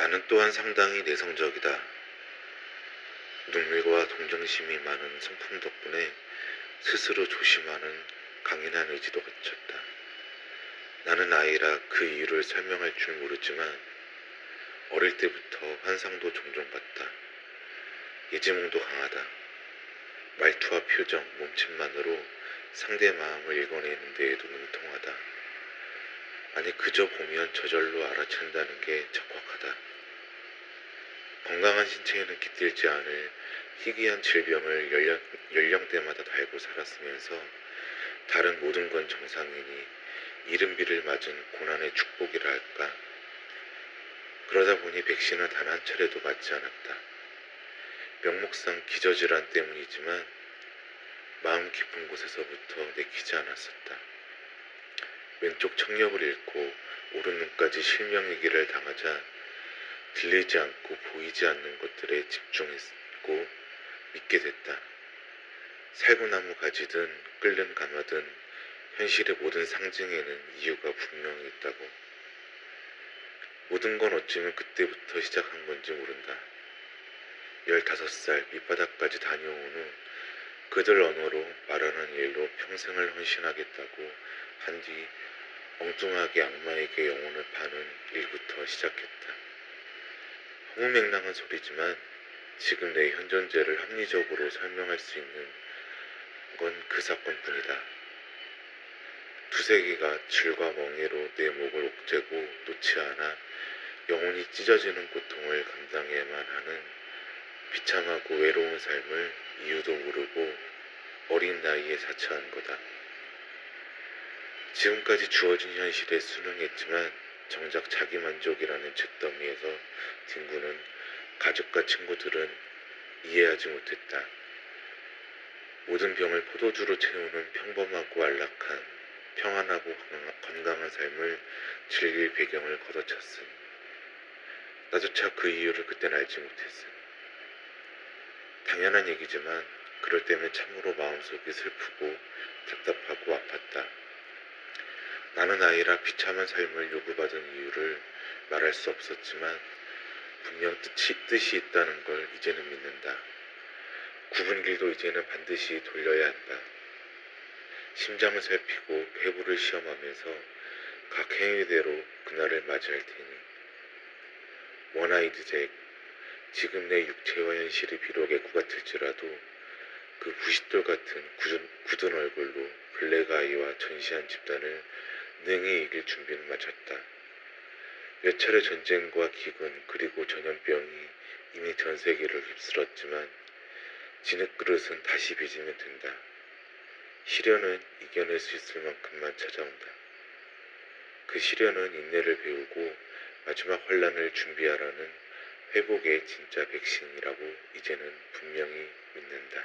나는 또한 상당히 내성적이다. 눈물과 동정심이 많은 성품 덕분에 스스로 조심하는 강인한 의지도 갖췄다. 나는 아이라 그 이유를 설명할 줄 모르지만 어릴 때부터 환상도 종종 봤다. 예지몽도 강하다. 말투와 표정, 몸짓만으로 상대 마음을 읽어내는 데에도 능통하다. 아니 그저 보면 저절로 알아챈다는 게 적확하다. 건강한 신체에는 깃들지 않을 희귀한 질병을 연령, 연령대마다 달고 살았으면서 다른 모든 건 정상이니 이른비를 맞은 고난의 축복이라 할까. 그러다 보니 백신은 단 한 차례도 맞지 않았다. 명목상 기저질환 때문이지만 마음 깊은 곳에서부터 내키지 않았었다. 왼쪽 청력을 잃고 오른 눈까지 실명위기를 당하자 들리지 않고 보이지 않는 것들에 집중했고 믿게 됐다. 살구나무 가지든 끓는 가마든 현실의 모든 상징에는 이유가 분명히 있다고. 모든 건 어쩌면 그때부터 시작한 건지 모른다. 15살 밑바닥까지 다녀온 후 그들 언어로 말하는 일로 평생을 헌신하겠다고 한 뒤 엉뚱하게 악마에게 영혼을 파는 일부터 시작했다. 허무맹랑한 소리지만 지금 내 현존재를 합리적으로 설명할 수 있는 건 그 사건뿐이다. 두세 개가 줄과 멍에로 내 목을 옥죄고 놓지 않아 영혼이 찢어지는 고통을 감당해야만 하는 비참하고 외로운 삶을 이유도 모르고 어린 나이에 사처한 거다. 지금까지 주어진 현실에 순응했지만 정작 자기 만족이라는 잿더미에서 뒹구는 가족과 친구들은 이해하지 못했다. 모든 병을 포도주로 채우는 평범하고 안락한 평안하고 건강한 삶을 즐길 배경을 걷어찼으니 나조차 그 이유를 그땐 알지 못했으니 당연한 얘기지만 그럴 때면 참으로 마음속이 슬프고 답답하고 아팠다. 나는 아이라 비참한 삶을 요구받은 이유를 말할 수 없었지만 분명 뜻이, 뜻이 있다는 걸 이제는 믿는다. 구분길도 이제는 반드시 돌려야 한다. 심장을 살피고 폐부를 시험하면서 각 행위대로 그날을 맞이할 테니 원아이 드 잭 지금 내 육체와 현실이 비록 애구 같을지라도 그 부싯돌 같은 굳은, 굳은 얼굴로 블랙아이와 전시한 집단을 능히 이길 준비는 마쳤다. 몇 차례 전쟁과 기근 그리고 전염병이 이미 전 세계를 휩쓸었지만 진흙 그릇은 다시 빚으면 된다. 시련은 이겨낼 수 있을 만큼만 찾아온다. 그 시련은 인내를 배우고 마지막 환란을 준비하라는 회복의 진짜 백신이라고 이제는 분명히 믿는다.